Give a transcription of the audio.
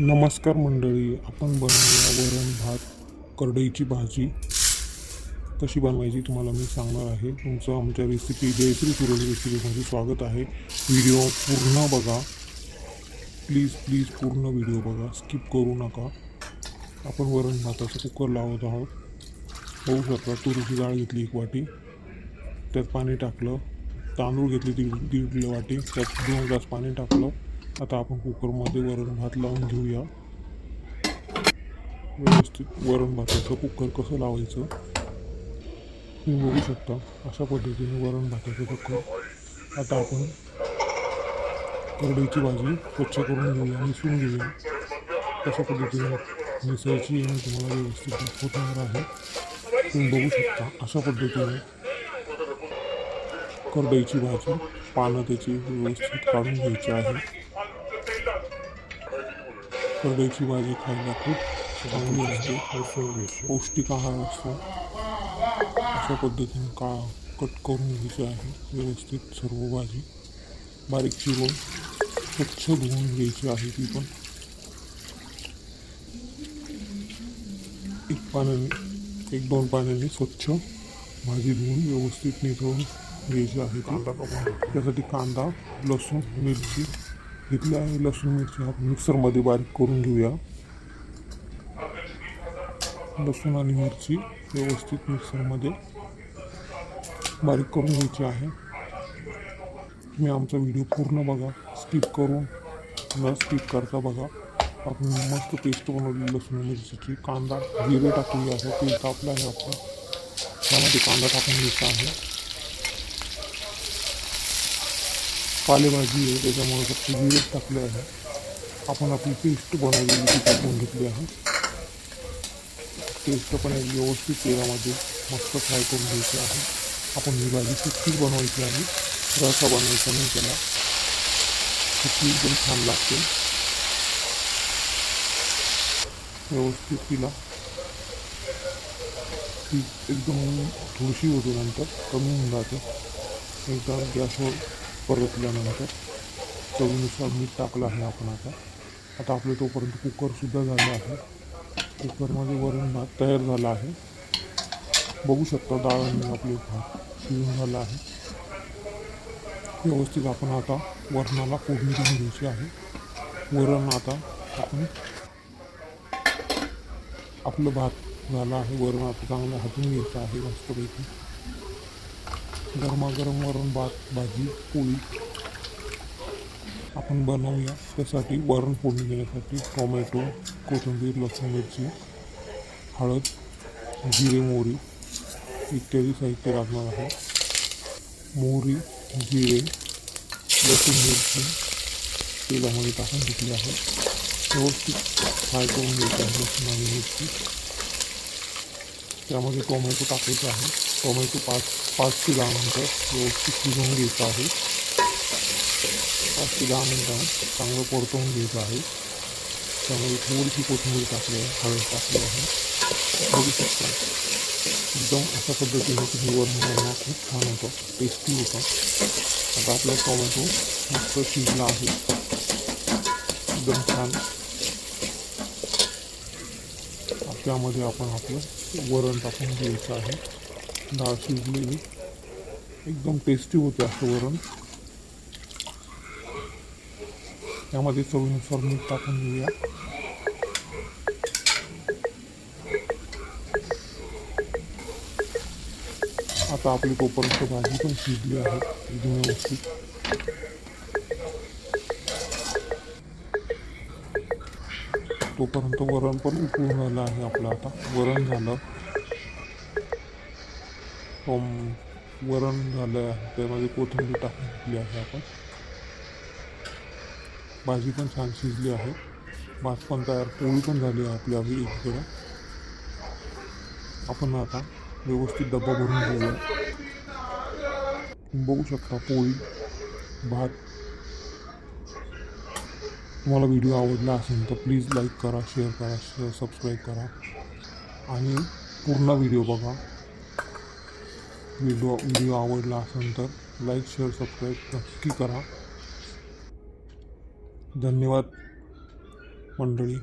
नमस्कार मंडळी आपण बनवूया वरण भात करडईची भाजी. कशी बनवायची तुम्हाला मी सांगणार आहे. तुमचं आमच्या रेसिपी जयश्री सुरज रेसिपीमध्ये स्वागत आहे. व्हिडिओ पूर्ण बघा. प्लीज प्लीज पूर्ण व्हिडिओ बघा. स्किप करू नका. आपण वरण भाताचा कुकर लावत आहोत. होऊ शकता. तुरीची डाळ घेतली एक वाटी. त्यात पाणी टाकलं. तांदूळ घेतले दीड दीड किलो वाटी. त्यात दोन ग्लास पाणी टाकलं. आता आपण कुकरमध्ये वरण भात लावून घेऊया. व्यवस्थित वरण भाताचं कुकर कसं लावायचं तुम्ही बघू शकता. अशा पद्धतीने वरण भाताचं कुकर. आता आपण करडईची भाजी स्वच्छ करून घेऊया मिसळून घेऊया. कशा पद्धतीने मिसळची मी तुम्हाला व्यवस्थित दाखवणार आहे. तुम्ही बघू शकता अशा पद्धतीने करडईची भाजी पानं त्याची व्यवस्थित काढून घ्यायची आहे. करड्याची भाजी खायला खूप चांगली असते पौष्टिक आहार असतो. अशा पद्धतीने का कट करून घ्यायची आहे. व्यवस्थित सर्व भाजी बारीक चिरून स्वच्छ धुवून घ्यायची आहे ती पण. एक पाण्याने एक दोन पाण्याने स्वच्छ भाजी धुवून व्यवस्थित निथळून घ्यायची आहे ती त्यासाठी कांदा लसूण मिरची घेतली आहे लसूण मिरची हा मिक्सरमध्ये बारीक करून घेऊया लसूण आणि मिरची व्यवस्थित मिक्सरमध्ये बारीक करून घ्यायची आहे तुम्ही आमचा व्हिडिओ पूर्ण बघा स्किप करून न स्किप करता बघा आपण मस्त पेस्ट बनवली लसूण मिरचीची कांदा जिरे टाकलेली आहे तेल तापलं आहे आपलं त्यामध्ये कांदा टाकून घ्यायचा आहे पालेभाजी आहे त्याच्यामुळे फक्त जिरे टाकले आहे. आपण आपली पेस्ट बनवलेली ती टाकून घेतली आहे. पेस्ट पण एक व्यवस्थित तेलामध्ये मस्त फ्राय करून घ्यायची आहे. आपण ही भाजी सुकी बनवायची आहे. रसा बनवायचा नाही त्याला. सुट्टी एकदम छान लागते. व्यवस्थित तिला. ती एकदम थोडीशी होते नंतर कमी होऊन जाते. एकदा गॅसवर परतल्यानंतर चवीनुसार मीठ टाकलं आहे आपण आता. आता आपलं तोपर्यंत कुकरसुद्धा झालं आहे. कुकरमध्ये वरण भात तयार झाला आहे. बघू शकता डाळ आणि आपले भात शिजून झाला आहे. व्यवस्थित आपण आता वरणाला फोडणी देऊन घ्यायची आहे. वरण आता आपण आपलं भात झालं आहे. वरण आता चांगलं हातून घ्यायचं आहे मस्तपैकी. गरमागरम वरण भात भाजी पोळी. आपण बनवूया. त्यासाठी वरण फोडणी देण्यासाठी टोमॅटो कोथिंबीर लसूण मिरची हळद जिरे मोहरी इत्यादी साहित्य लागणार आहे. मोहरी जिरे लसूण मिरची तेलामध्ये टाकून घेतली आहे. व्यवस्थित फ्राय करून घ्यायची आहे. लसूण आणि मिरची. त्यामध्ये टोमॅटो टाकायचा आहे. टोमॅटो पाच पाच ते दहा मिनटं व्यवस्थित शिजवून घ्यायचं आहे. पाच ते दहा मिनटं चांगलं परतवून घ्यायचं आहे. त्यामध्ये थोडीशी कोथिंबीर टाकली आहे हळद टाकली आहे. बघू शकता. एकदम अशा पद्धतीने तुम्ही वरण बनवा खूप छान होतं टेस्टी होतं. आता आपला टोमॅटो मस्त शिजला आहे. एकदम छान. त्यामध्ये आपण आपलं वरण टाकून घ्यायचं आहे. डाळ शिजलेली. एकदम टेस्टी होते असं वरण. त्यामध्ये चवीनुसार मीठ टाकून घेऊया. आता आपली तोपर्यंत भाजी पण शिजली आहे. एकदम व्यवस्थित. तोपर्यंत वरण पण उकळून झालं आहे आपलं आता. वरण झालं. वरण झालं आहे. त्यामध्ये कोथिंबीर टाकून घेतली आहे आपण. भाजी पण छान शिजली आहे. भात पण तयार पोळी पण झाली आहे आपली आम्ही एकीकडे. आपण आता व्यवस्थित डबा भरून घेऊया. बघू शकता पोळी भात तुम्हाला व्हिडिओ आवडला असेल तर प्लीज लाईक करा शेअर करा शेअर सबस्क्राईब करा. आणि पूर्ण व्हिडिओ बघा. व्हिडिओ व्हिडिओ आवडला असेल तर लाईक शेअर सबस्क्राईब नक्की करा. धन्यवाद मंडळी.